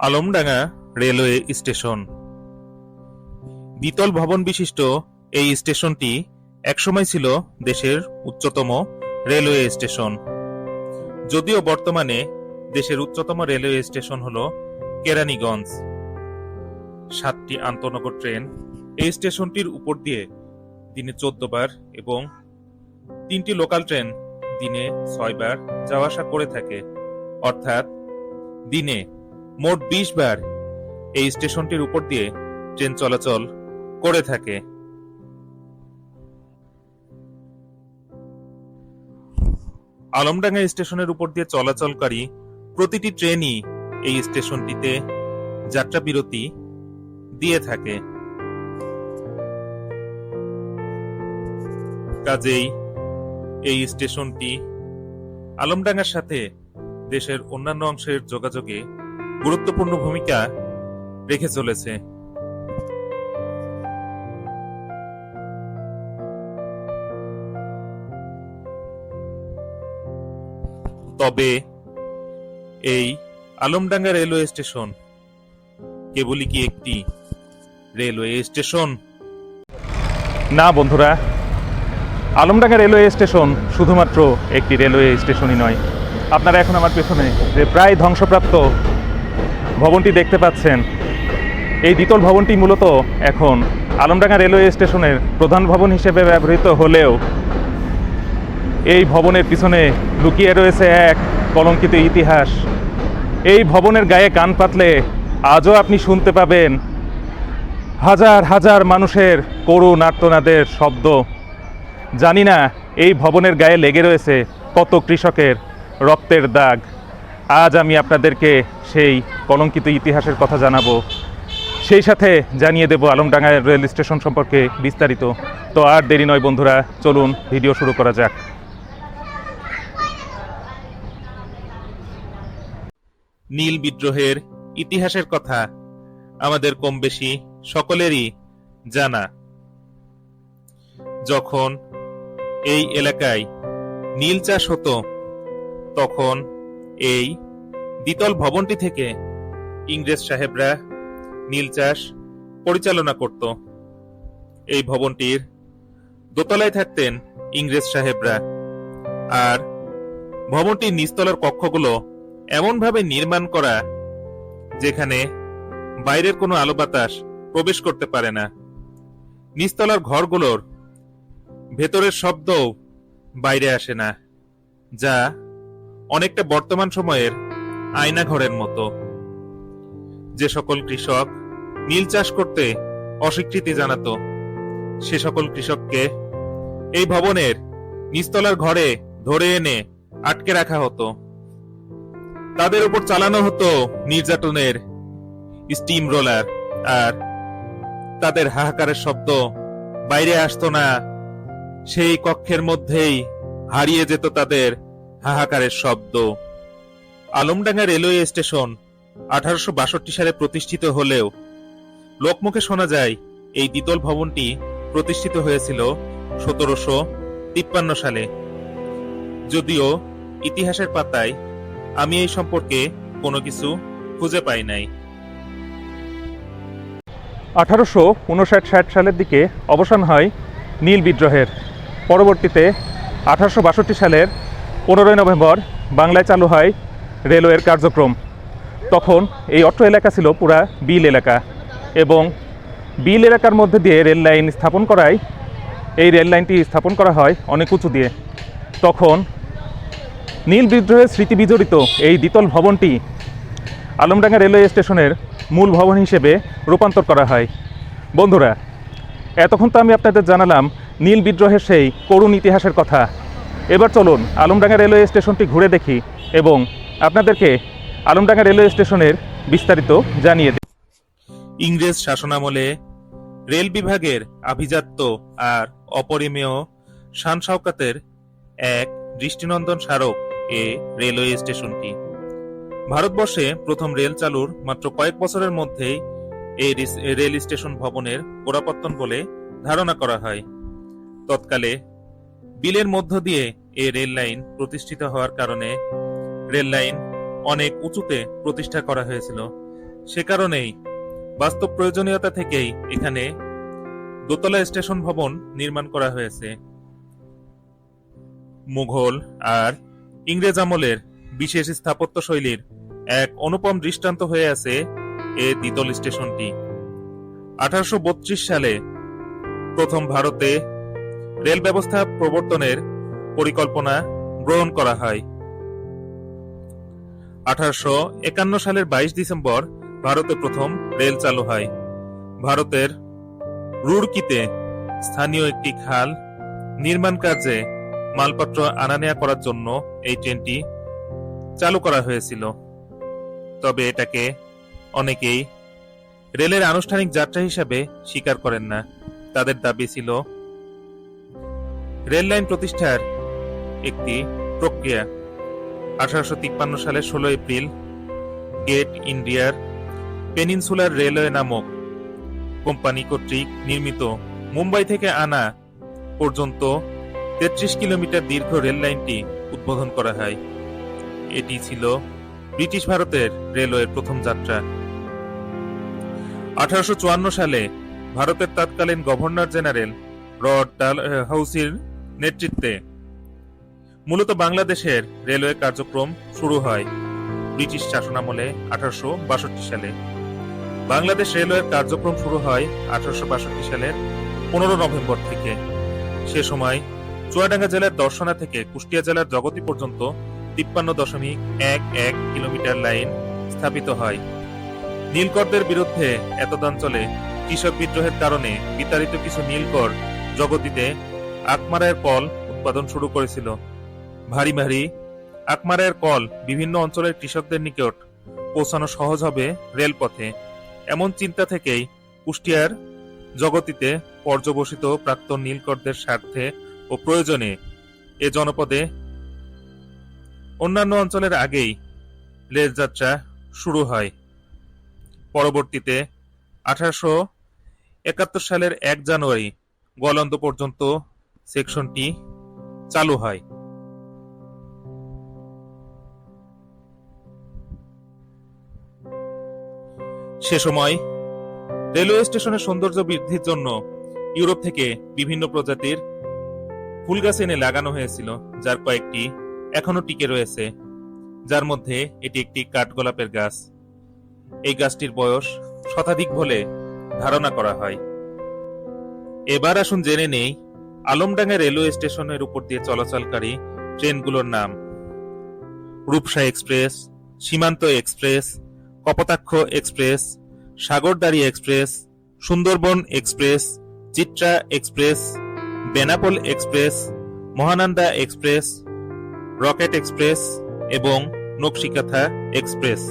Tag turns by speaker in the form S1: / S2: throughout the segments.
S1: Alamdanga railway station. দ্বিতল ভবন বিশিষ্ট এই স্টেশনটি একসময় ছিল দেশের উচ্চতম রেলওয়ে স্টেশন। যদিও বর্তমানে দেশের উচ্চতম রেলওয়ে স্টেশন হল কেরানীগঞ্জ। সাতটি আন্তনগর ট্রেন এই স্টেশনটির উপর দিয়ে দিনে চোদ্দ বার এবং তিনটি লোকাল ট্রেন দিনে ছয়বার যাওয়া আসা করে থাকে। অর্থাৎ দিনে মোট বিশ বার এই স্টেশনটির উপর দিয়ে ট্রেন চলাচল করে থাকে। আলমডাঙ্গা স্টেশনের উপর দিয়ে চলাচলকারী প্রতিটি ট্রেনই এই স্টেশনটিতে যাত্রা বিরতি দিয়ে থাকে। কাজেই এই স্টেশনটি আলমডাঙ্গার সাথে দেশের অন্যান্য অংশের যোগাযোগে গুরুত্বপূর্ণ ভূমিকা রেখে চলেছে। তবে এই আলমডাঙ্গা রেলওয়ে স্টেশন কেবলই কি একটি রেলওয়ে স্টেশন?
S2: না বন্ধুরা, আলমডাঙ্গা রেলওয়ে স্টেশন শুধুমাত্র একটি রেলওয়ে স্টেশনই নয়। আপনারা এখন আমার পেছনে যে প্রায় ধ্বংসপ্রাপ্ত ভবনটি দেখতে পাচ্ছেন। এই দ্বিতল ভবনটি মূলত এখন আলমডাঙ্গা রেলওয়ে স্টেশনের প্রধান ভবন হিসেবে ব্যবহৃত হলেও এই ভবনের পিছনে লুকিয়ে রয়েছে এক কলঙ্কিত ইতিহাস। এই ভবনের গায়ে কান পাতলে আজও আপনি শুনতে পাবেন হাজার হাজার মানুষের করুণ আর্তনাদের শব্দ। জানি না এই ভবনের গায়ে লেগে রয়েছে কত কৃষকের রক্তের দাগ। আজ আমি আপনাদেরকে সেই কলঙ্কিত ইতিহাসের কথা জানাব। সেই সাথে জানিয়ে দেব আলমডাঙ্গা রেল স্টেশন সম্পর্কে বিস্তারিত। তো আর দেরি নয় বন্ধুরা, চলুন ভিডিও শুরু করা যাক।
S1: নীল বিদ্রোহের ইতিহাসের কথা আমাদের কম বেশি সকলেরই জানা। যখন এই এলাকায় নীল চাষ হতো, তখন এই দ্বিতল ভবনটি থেকে ইংরেজ সাহেবরা নীল চাষ পরিচালনা করত। এই ভবনটির দোতলায় থাকতেন ইংরেজ সাহেবরা। আর ভবনটির নিচতলার কক্ষগুলো এমনভাবে নির্মাণ করা যেখানে বাইরের কোনো আলো বাতাস প্রবেশ করতে পারে না। নিচতলার ঘরগুলোর ভেতরের শব্দও বাইরে আসে না, যা অনেকটা বর্তমান সময়ের আয়না ঘরের মতো। যে সকল কৃষক নীল চাষ করতে অস্বীকৃতি জানাতো, সে সকল কৃষককে এই ভবনের নিচতলার ঘরে ধরে এনে আটকে রাখা হতো। তাদের উপর চালানো হতো নির্যাতনের স্টিম রোলার আর তাদের হাহাকারের শব্দ বাইরে আসতো না, সেই কক্ষের মধ্যেই হারিয়ে যেত তাদের হাহাকারের শব্দ। আলমডাঙ্গা রেলওয়ে স্টেশন আঠারোশো বাষট্টি সালে প্রতিষ্ঠিত হলেও, লোকমুখে শোনা যায়, এই দ্বিতল ভবনটি প্রতিষ্ঠিত হয়েছিল সতেরোশো তিপ্পান্ন সালে। যদিও ইতিহাসের পাতায় আমি এই সম্পর্কে কোনো কিছু খুঁজে পাই নাই।
S2: আঠারোশো উনষাট ষাট সালের দিকে অবসান হয় নীল বিদ্রোহের। পরবর্তীতে আঠারোশো বাষট্টি সালের পনেরোই নভেম্বর বাংলায় চালু হয় রেলওয়ের কার্যক্রম। তখন এই অট্ট এলাকা ছিল পুরা বিল এলাকা এবং বিল এলাকার মধ্যে দিয়ে রেল লাইন স্থাপন করায়, এই রেল লাইনটি স্থাপন করা হয় অনেক উঁচু দিয়ে। তখন নীল বিদ্রোহের স্মৃতি বিজড়িত এই দ্বিতল ভবনটি আলমডাঙ্গা রেলওয়ে স্টেশনের মূল ভবন হিসেবে রূপান্তর করা হয়। বন্ধুরা, এতক্ষণ তো আমি আপনাদের জানালাম নীল বিদ্রোহের সেই করুণ ইতিহাসের কথা। এবার চলুন আলমডাঙ্গা রেলওয়ে স্টেশনটি ঘুরে দেখি এবং আপনাদেরকে আলমডাঙ্গা রেলওয়ে স্টেশনের বিস্তারিত জানিয়ে দিই।
S1: ইংরেজ শাসনামলে রেল বিভাগের আভিজাত্য আর অপরিমেয় শান শওকাতের এক দৃষ্টিনন্দন স্মারক এ রেলওয়ে স্টেশনটি। ভারতবর্ষে প্রথম রেল চালুর মাত্র কয়েক বছরের মধ্যেই এই রেল স্টেশন ভবনের গোড়াপত্তন বলে ধারণা করা হয়। তৎকালে বিলের মধ্য দিয়ে এ রেল লাইন প্রতিষ্ঠিত হওয়ার কারণে রেল লাইন অনেক উঁচুতে প্রতিষ্ঠা করা হয়েছিল। সে কারণেই বাস্তব প্রয়োজনীয়তা থেকেই এখানে দোতলা স্টেশন ভবন নির্মাণ করা হয়েছে। মুঘল আর ইংরেজ আমলের বিশেষ স্থাপত্য শৈলীর এক অনুপম দৃষ্টান্ত হয়ে আছে এ দ্বিতল স্টেশনটি। আঠারোশো বত্রিশ সালে প্রথম ভারতে রেল ব্যবস্থা প্রবর্তনের পরিকল্পনা গ্রহণ করা হয়। আঠারোশো একান্ন সালের বাইশ ডিসেম্বর ভারতে প্রথম রেল চালু হয়। ভারতের রুড়কিতে স্থানীয় একটি খাল নির্মাণ কাজে মালপত্র আনা নেয়া করার জন্য এই ট্রেনটি চালু করা হয়েছিল। তবে এটাকে অনেকেই রেলের আনুষ্ঠানিক যাত্রা হিসাবে স্বীকার করেন না। তাদের দাবি ছিল রেল লাইন প্রতিষ্ঠার একটি প্রক্রিয়া। আঠারোশো তিপ্পান্ন সালের ষোলো এপ্রিল গেট ইন্ডিয়ার পেনিনসুলার রেলওয়ে নামক কোম্পানি কর্তৃক নির্মিত মুম্বাই থেকে আনা পর্যন্ত তেত্রিশ কিলোমিটার দীর্ঘ রেল লাইনটি উদ্বোধন করা হয়। এটি ছিল ব্রিটিশ ভারতের রেলওয়ের প্রথম যাত্রা। আঠারোশো চুয়ান্ন সালে ভারতের তৎকালীন গভর্নর জেনারেল রড ডাল হাউসির নেতৃত্বে মূলত বাংলাদেশের রেলওয়ে কার্যক্রম শুরু হয় ব্রিটিশ শাসনামলে আঠারোশো সালে। বাংলাদেশ রেলওয়ের কার্যক্রম শুরু হয় আঠারোশো সালের পনেরো নভেম্বর থেকে। সে সময় চুয়াডাঙ্গা জেলার দর্শনা থেকে কুষ্টিয়া জেলার জগতি পর্যন্ত তিপ্পান্ন দশমিক এক এক কিলোমিটার লাইন স্থাপিত হয়। নীলকরদের বিরুদ্ধে এতদাঞ্চলে কৃষক বিদ্রোহের কারণে বিতাড়িত কিছু নীলকর জগতিতে আকমারায়ের কল উৎপাদন শুরু করেছিল। ভারী ভারী আকমারায়ের কল বিভিন্ন অঞ্চলের কৃষকদের নিকট পৌঁছানো সহজ হবে রেলপথে। এমন চিন্তা থেকেই কুষ্টিয়ার জগতিতে পর্যবসিত প্রাক্তন নীলকরদের স্বার্থে ও প্রয়োজনে এ জনপদে অন্যান্য অঞ্চলের আগেই রেলযাত্রা শুরু হয়। পরবর্তীতে আঠারোশো একাত্তর সালের এক জানুয়ারি গোয়ালন্দ পর্যন্ত সেকশনটি চালু হয়। সে সময় রেলওয়ে স্টেশনের সৌন্দর্য বৃদ্ধির জন্য ইউরোপ থেকে বিভিন্ন প্রজাতির ফুল গাছ এনে লাগানো হয়েছিল, যার কয়েকটি এখনও টিকে রয়েছে, যার মধ্যে এটি একটি কাঠগোলাপের গাছ। এই গাছটির বয়স শতাধিক বলে ধারণা করা হয়। এবার আসুন জেনে নেই আলমডাঙ্গা রেলওয়ে স্টেশনের উপর দিয়ে চলাচলকারী ট্রেনগুলোর নাম। Rupsa express, Simanta express, Kapotaksha express, Sagardari express, Sundarban express, Chitra express, Benapole express, Mahananda express, rocket express এবং নকশিকাথা এক্সপ্রেস।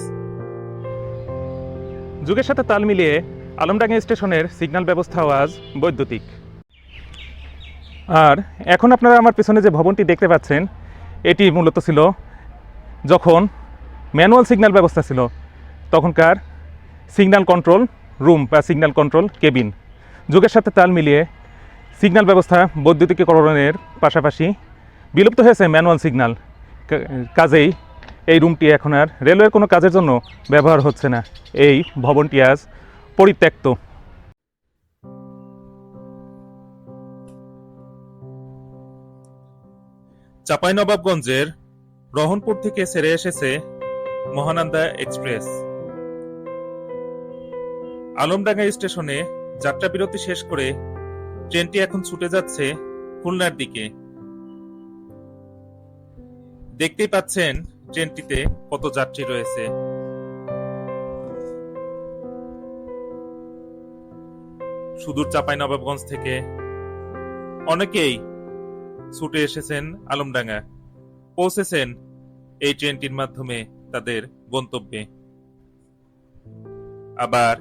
S2: যুগের সাথে তাল মিলিয়ে আলমডাঙ্গা স্টেশনের সিগন্যাল ব্যবস্থাও আজ বৈদ্যুতিক। আর এখন আপনারা আমার পেছনে যে ভবনটি দেখতে পাচ্ছেন, এটি মূলত ছিল যখন ম্যানুয়াল সিগন্যাল ব্যবস্থা ছিল, তখনকার সিগন্যাল কন্ট্রোল রুম বা সিগন্যাল কন্ট্রোল কেবিন। যুগের সাথে তাল মিলিয়ে সিগন্যাল ব্যবস্থা বৈদ্যুতিকীকরণের পাশাপাশি বিলুপ্ত হয়েছে ম্যানুয়াল সিগন্যাল। কাজেই এই রুমটি এখন আর রেলওয়ের কোনো কাজের জন্য ব্যবহার হচ্ছে না। এই ভবনটি আজ পরিত্যক্ত।
S1: চাঁপাইনবাবগঞ্জের রহনপুর থেকে ছেড়ে এসেছে মহানন্দা এক্সপ্রেস। আলমডাঙ্গা স্টেশনে যাত্রা বিরতি শেষ করে ট্রেনটি এখন ছুটে যাচ্ছে খুলনার দিকে। দেখতেই পাচ্ছেন ট্রেনটিতে কত যাত্রী রয়েছে। সুদূর চাঁপাইনবাবগঞ্জ থেকে অনেকেই ছুটে এসেছেন আলমডাঙ্গা পৌঁছেছেন এই ট্রেনটির মাধ্যমে তাদের গন্তব্যে। আবার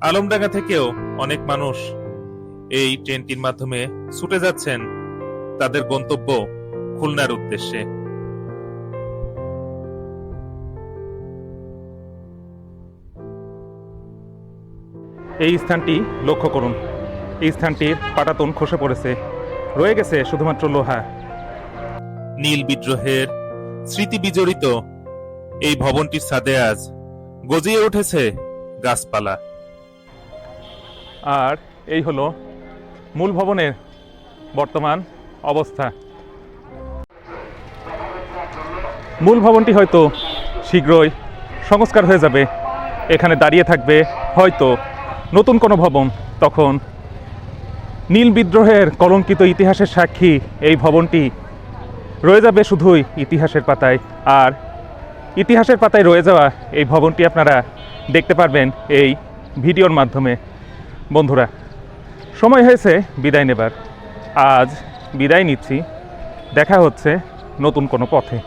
S1: আলমডাঙ্গা থেকেও অনেক মানুষ এই ট্রেনটির মাধ্যমে ছুটে যাচ্ছেন তাদের গন্তব্য খুলনার উদ্দেশ্যে।
S2: এই স্থানটি লক্ষ্য করুন। এই স্থানটির পাটাতন খসে পড়েছে। রয়ে গেছে শুধুমাত্র লোহা।
S1: নীল বিদ্রোহের স্মৃতি বিজড়িত এই ভবনটির ছাদে আজ গজিয়ে উঠেছে গাছপালা।
S2: আর এই হলো মূল ভবনের বর্তমান অবস্থা। মূল ভবনটি হয়তো শীঘ্রই সংস্কার হয়ে যাবে। এখানে দাঁড়িয়ে থাকবে হয়তো নতুন কোনো ভবন তখন নীল বিদ্রোহের কলঙ্কিত ইতিহাসের সাক্ষী এই ভবনটি। রয়ে যাবে শুধুই ইতিহাসের পাতায়। আর ইতিহাসের পাতায় রয়ে যাওয়া এই ভবনটি আপনারা দেখতে পারবেন এই ভিডিওর মাধ্যমে। বন্ধুরা, সময় হয়েছে বিদায় নেবার। আজ বিদায় নিচ্ছি। দেখা হচ্ছে নতুন কোনো পথে।